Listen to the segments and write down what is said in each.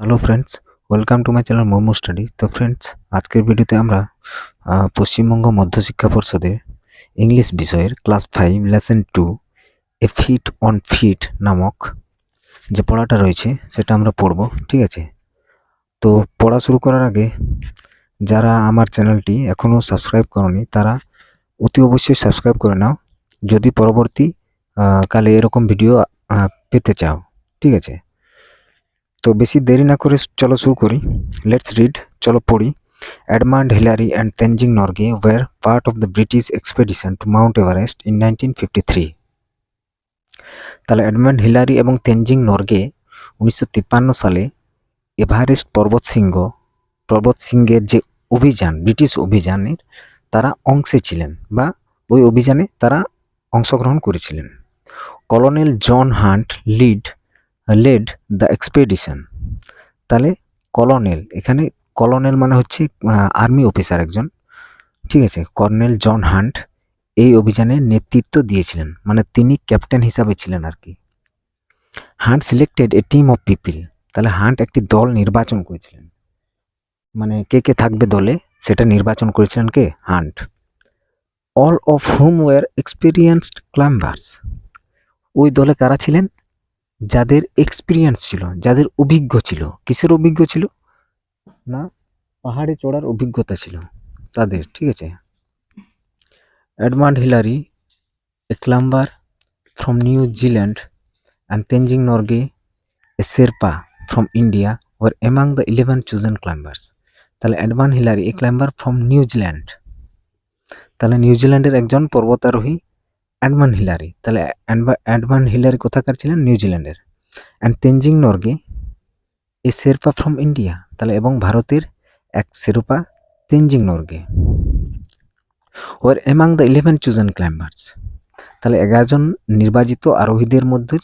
Hello friends welcome to my channel Momo study তো friends আজকের ভিডিওতে আমরা পশ্চিমবঙ্গ মধ্যশিক্ষা পর্ষদের ইংলিশ বিষয়ের class five lesson two a feat on feet নামক যে পড়াটা রয়েছে, সেটা আমরা পড়ব, ঠিক আছে? তো পড়া শুরু করার আগে, যারা আমার চ্যানেলটি এখনও সাবস্ক্রাইব করনি, তারা অতি অবশ্যই সাবস্ক্রাইব করে নাও। যদি পরবর্তী কালে এরকম ভিডিও পেতে চাও, ঠিক আছে? তো বেশি দেরি না করে চলো শুরু করি। লেটস রিড চলো পড়ি। Edmund Hillary and Tenzing Norgay were part of the British expedition to Mount Everest in nineteen fifty three তাহলে এডমান্ড হিলারি এবং তেনজিং নর্গে উনিশশো তিপ্পান্ন সালে এভারেস্ট পর্বত শৃঙ্গ, পর্বত শৃঙ্গের যে অভিযান ব্রিটিশ অভিযানের, তারা অংশে ছিলেন বা ওই অভিযানে তারা অংশগ্রহণ করেছিলেন। Colonel John Hunt lead led the expedition তাহলে কলোনেল এখানে কলোনেল মানে হচ্ছে আর্মি অফিসার একজন। ঠিক আছে কর্নেল জন হান্ট এই অভিযানে নেতৃত্ব দিয়েছিলেন। মানে তিনি ক্যাপ্টেন হিসাবে ছিলেন আর কি। Hunt selected a team of people তাহলে হান্ট একটি দল নির্বাচন করেছিলেন। মানে কে কে থাকবে দলে, সেটা নির্বাচন করেছিলেন কে? Hunt. All of whom were experienced climbers ওই দলে কারা ছিলেন? যাদের এক্সপিরিয়েন্স ছিল, যাদের অভিজ্ঞ ছিল। কিসের অভিজ্ঞ ছিল? না, পাহাড়ে চড়ার অভিজ্ঞতা ছিল তাদের, ঠিক আছে? Edmund Hillary, a climber from New Zealand, and Tenzing Norgay, a Sherpa from India, were among the eleven chosen climbers. তাহলে Edmund Hillary, a climber from New Zealand তাহলে নিউজিল্যান্ডের একজন পর্বতারোহী অ্যাডমান হিলারি তাহলে অ্যাডমান হিলারি কোথাকার ছিলেন? নিউজিল্যান্ডের and Tenzing Norgay a Sherpa from India তাহলে এবং ভারতের এক Sherpa Tenzing Norgay were among the eleven chosen climbers তাহলে এগারোজন নির্বাচিত আরোহীদের মধ্যে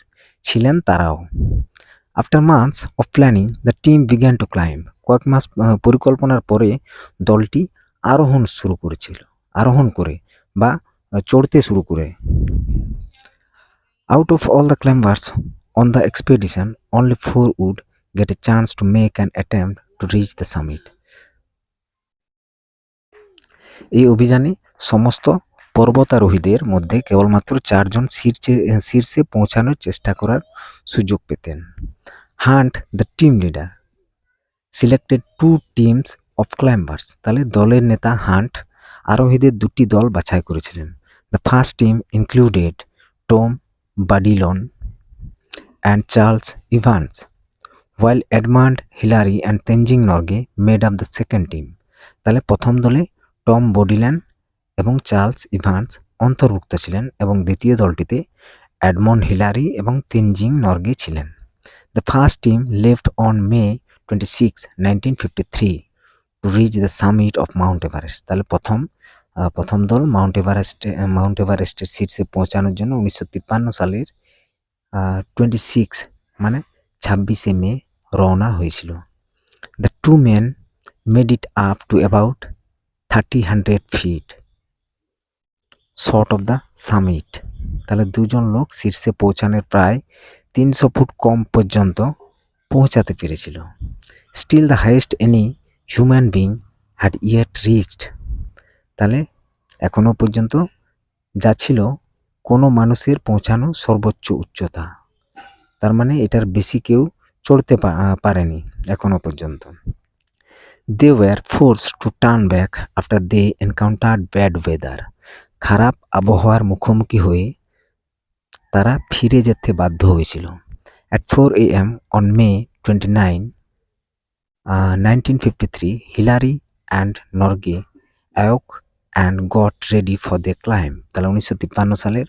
ছিলেন তারাও। After months of planning the team began to climb কয়েক মাস পরিকল্পনার পরে দলটি আরোহণ শুরু করেছিল। আরোহণ করে বা চড়তে শুরু করে। Out of all the climbers on the expedition only four would get a chance to make an attempt to reach the summit. এই অভিযানে সমস্ত পর্বতারোহীদের মধ্যে কেবলমাত্র চারজন শীর্ষে শীর্ষে পৌঁছানোর চেষ্টা করার সুযোগ পেতেন। Hunt the team leader selected two teams of climbers তাহলে দলের নেতা হান্ট আরোহীদের দুটি দল বাছাই করেছিলেন। The first team included Tom Bourdillon and Charles Evans while Edmund Hillary and Tenzing Norgay made up the second team তাহলে প্রথম দলে টম বডিল্যান্ড এবং চার্লস ইভান্স অন্তর্ভুক্ত ছিলেন এবং দ্বিতীয় দলটিতে অ্যাডমন্ড হিলারি এবং তেনজিং নর্গে ছিলেন। The first team left on May twenty six nineteen fifty three to reach the summit of Mount Everest তাহলে প্রথম প্রথম দল মাউন্ট এভারেস্টে মাউন্ট এভারেস্টের শীর্ষে পৌঁছানোর জন্য উনিশশো তিপ্পান্ন সালের টোয়েন্টি সিক্স মানে ছাব্বিশে মে রওনা হয়েছিল। The two men made it up to about thirty hundred feet short of the summit তাহলে দুজন লোক শীর্ষে পৌঁছানোর প্রায় তিনশো ফুট কম পর্যন্ত পৌঁছাতে পেরেছিল। Still the highest any human being had yet reached তাহলে এখনও পর্যন্ত যা ছিল কোনো মানুষের পৌঁছানো সর্বোচ্চ উচ্চতা। তার মানে এটার বেশি কেউ চড়তে পারেনি এখনও পর্যন্ত। They were forced to turn back after they encounter bad weather খারাপ আবহাওয়ার মুখোমুখি হয়ে তারা ফিরে যেতে বাধ্য হয়েছিল। At four A M on May twenty nine nineteen fifty three Hillary and Norgay awoke and got ready for the climb. তাহলে উনিশশো তিপ্পান্ন সালের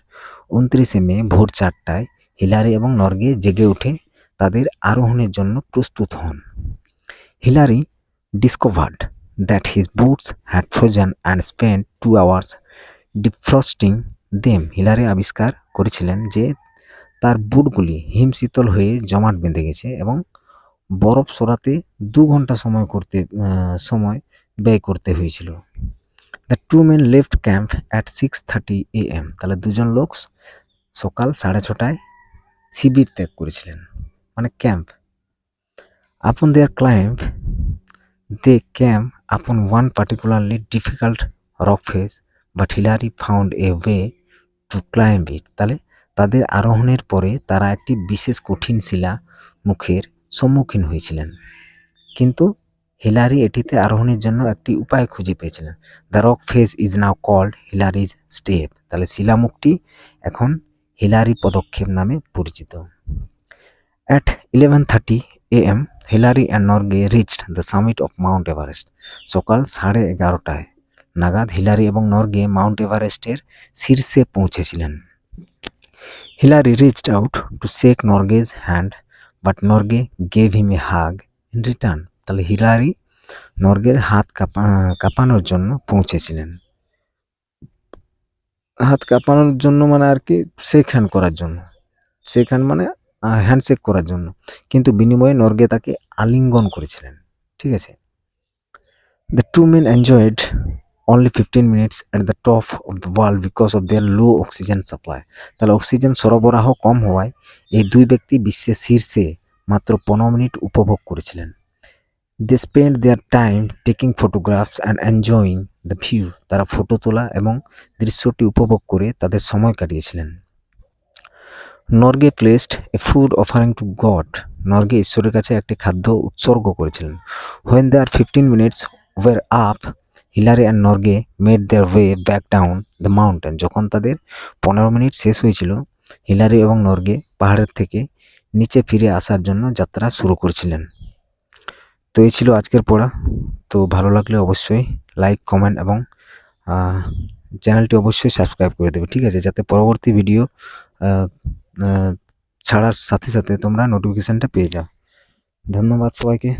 উনত্রিশে মে ভোর চারটায় হিলারি এবং নর্গে জেগে উঠে তাদের আরোহণের জন্য প্রস্তুত হন। Hillary discovered that his boots had frozen and spend two hours defrosting them Hillary আবিষ্কার করেছিলেন যে তার বুটগুলি হিমশীতল হয়ে জমাট বেঁধে গেছে এবং বরফ সরাতে দু ঘণ্টা সময় করতে সময় ব্যয় করতে হয়েছিল। The two men left camp at six thirty A M তাহলে দুজন লোক সকাল সাড়ে ছটায় শিবির ত্যাগ করেছিলেন মানে came upon their climb, they came upon one particularly difficult rock face but Hillary found a way to climb it. তাহলে তাদের আরোহণের পরে তারা একটি বিশেষ কঠিন শিলা মুখের সম্মুখীন হয়েছিলেন। কিন্তু হিলারি এটিতে আরোহণের জন্য একটি উপায় খুঁজে পেয়েছিলেন। The rock face is now called Hillary's step. তাহলে শিলামুখটি এখন হিলারি পদক্ষেপ নামে পরিচিত। At eleven thirty A M, Hillary and Norgay reached the summit of Mount Everest. সকাল সাড়ে এগারোটায় নাগাদ হিলারি এবং নর্গে মাউন্ট এভারেস্টের শীর্ষে পৌঁছেছিলেন। Hillary reached out to shake Norgay's hand but Norgay gave him a hug in return তাহলে Hillary নর্গের হাত কাঁপা, কাঁপানোর জন্য পৌঁছেছিলেন। হাত কাঁপানোর জন্য মানে আর কি শেক হ্যান্ড করার জন্য। শেক হ্যান্ড মানে হ্যান্ডশেক করার জন্য। কিন্তু বিনিময়ে নর্গে তাকে আলিঙ্গন করেছিলেন। ঠিক আছে? The two men enjoyed only fifteen minutes at the top of the world because of their low oxygen supply তাহলে অক্সিজেন সরবরাহ কম হওয়ায় এই দুই ব্যক্তি বিশ্বের শীর্ষে মাত্র পনেরো মিনিট উপভোগ করেছিলেন। They spend their time taking photographs and enjoying the view তারা ফটো তোলা এবং দৃশ্যটি উপভোগ করে তাদের সময় কাটিয়েছিলেন। Norgay placed a food offering to god Norgay ঈশ্বরের কাছে একটি খাদ্য উৎসর্গ করেছিলেন। When they are fifteen minutes were up Hillary and Norgay made their way back down the mountain যখন তাদের পনেরো মিনিট শেষ হয়েছিল হিলারি এবং নর্গে পাহাড়ের থেকে নিচে ফিরে আসার জন্য যাত্রা শুরু করেছিলেন। তো এই ছিল আজকের পড়া। তো ভালো লাগলে অবশ্যই লাইক কমেন্ট এবং চ্যানেলটি অবশ্যই সাবস্ক্রাইব করে দেবে, ঠিক আছে? যাতে পরবর্তী ভিডিও ছাড়ার সাথে সাথে তোমরা নোটিফিকেশানটা পেয়ে যাও। ধন্যবাদ সবাইকে।